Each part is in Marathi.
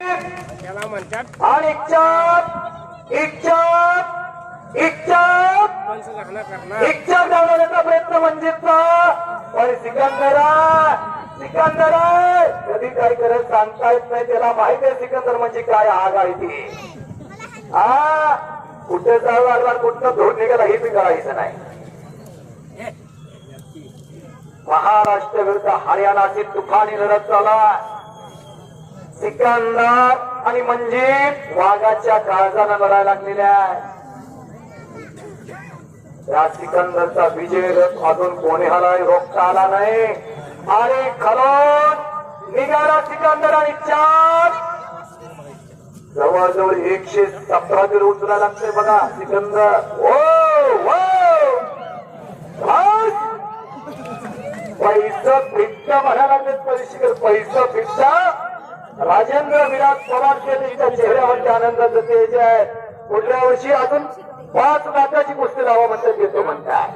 त्याला म्हणतात आणि इच्छाप इच्छाप इच्छाप पंच घाणा करणार. इच्छा जाणवण्याचा प्रयत्न म्हणजे पण सिकंदरा सिकंदरा कधी काय करत सांगता येत नाही त्याला माहिती आहे सिकंदर म्हणजे काय आग आहे ती. हा कुठे जाऊ लागला कुठं धोड निघाला हे बी कळायचं नाही. महाराष्ट्र विरुद्ध हरियाणाची तुफानी लढत चाला सिकंदर आणि म्हणजे वाघाच्या काळजानं लढायला लागलेल्या आहे या सिकंदरचा विजय रथ अजून कोणी हराय रोखता आला नाही. अरे खरोन निघाला सिकंदर आणि चार. जवळजवळ एकशे सतरा किलो उचलायला लागते बघा सिकंदर. ओ पैसा बस. पैसं फिट्ट म्हणायला पैसा परिशिकर राजेंद्र विराट पवार त्यांच्या चेहऱ्यावरच्या आनंदाचं तेज आहे. पुढल्या वर्षी अजून पाच लाखाची कुस्ती लावा म्हणतात येतो म्हणतात.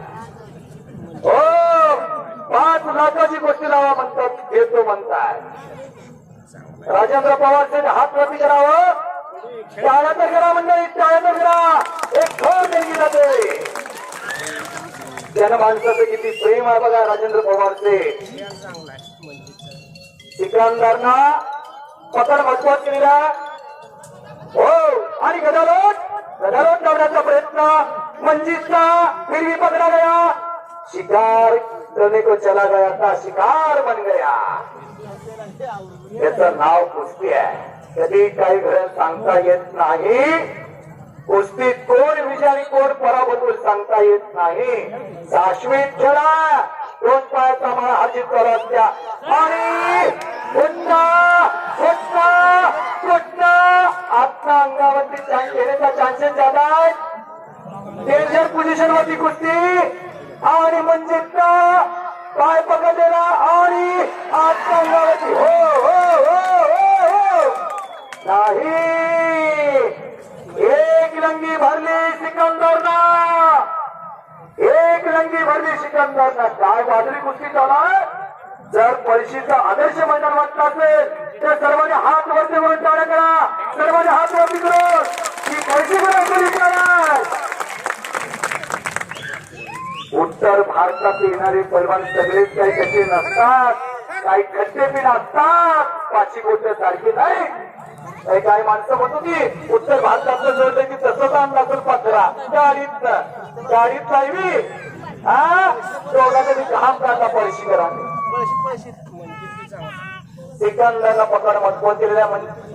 हो पाच लाखाची कुस्ती लावा म्हणतात येतो म्हणतात. राजेंद्र पवार सेठ हात वरती करावं. टाळ्या तर करा मंडळी टाळ्या तर करा एक थोर देणगी जाते. त्यानं माणसाचं किती प्रेम आहे बघा राजेंद्र पवार सेठ खेळ चांगला मजबूत केलेला. हो आणि गदालोट गदालोट लावण्याचा प्रयत्न. मंजितचा हिरवी पकडा गया. शिकार करने को चला गया था शिकार बन गया. याचं नाव कुस्ती आहे. कधी काही घडत सांगता येत नाही. कुस्तीत कोण विजय कोण पराभूत सांगता येत नाही. शाश्वत खेळा. दोन पायाचा मला हाजीत करत आणि पुन्हा पुन्हा आपल्या अंगावरती घेण्याचा चान्सेस झाला आहे डेंजर पोझिशन वरती कुस्ती. आणि म्हणजे पाय पकडलेला आणि आजच्या अंगावरती. हो हो हो हो हो. नाही. एक लंगी भरली सिकंदरना. एक लंगी भरली सिकंदरना. काय बाजरी कुस्ती चालणार जर पळशीचा आदर्श मैदान वाटलं असेल त्या सर्वांनी हात वरती वरून टाळ्या करा सर्वांनी हात वरती करून ही पळशी करा उत्तर भारतात येणारे पैलवान सगळेच काही कसे नसतात काही खड्डे बी नसतात पाचशी गोष्ट सारखी नाही काही काही माणसं म्हणतो की उत्तर भारतातलं जर की तसंच आणलं तर पत्रा गाडीत गाडीत लावी हा दोघा कधी घाम काढला पळशी करा पैसे पैसे पकड मजबूत केलेल्या म्हणजे